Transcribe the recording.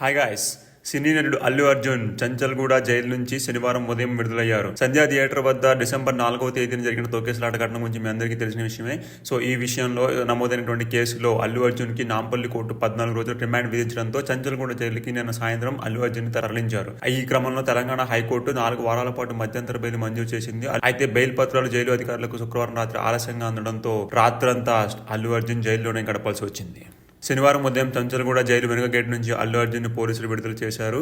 Hi guys సినీ నటుడు Allu Arjun Chanchalguda jail నుంచి శనివారం ఉదయం విడుదలయ్యారు. సంధ్యా థియేటర్ వద్ద డిసెంబర్ నాలుగవ తేదీన జరిగిన తోకేసలాట ఘటన గురించి మీ అందరికీ తెలిసిన విషయమే. సో ఈ విషయంలో నమోదైనటువంటి కేసులో అల్లు అర్జున్కి నాంపల్లి కోర్టు పద్నాలుగు రోజులు రిమాండ్ విధించడంతో చంచల్గూడ జైలుకి నిన్న సాయంత్రం అల్లు అర్జున్ తరలించారు. ఈ క్రమంలో తెలంగాణ హైకోర్టు నాలుగు వారాల పాటు మధ్యంతర బెయిల్ మంజూరు చేసింది. అయితే బెయిల్ పత్రాలు జైలు అధికారులకు శుక్రవారం రాత్రి ఆలస్యంగా అందడంతో రాత్రంతా అల్లు అర్జున్ జైల్లోనే గడపాల్సి వచ్చింది. శనివారం ఉదయం చంచల్గూడ జైలు వెనుక గేట్ నుంచి అల్లు అర్జున్ పోలీసులు విడుదల చేశారు.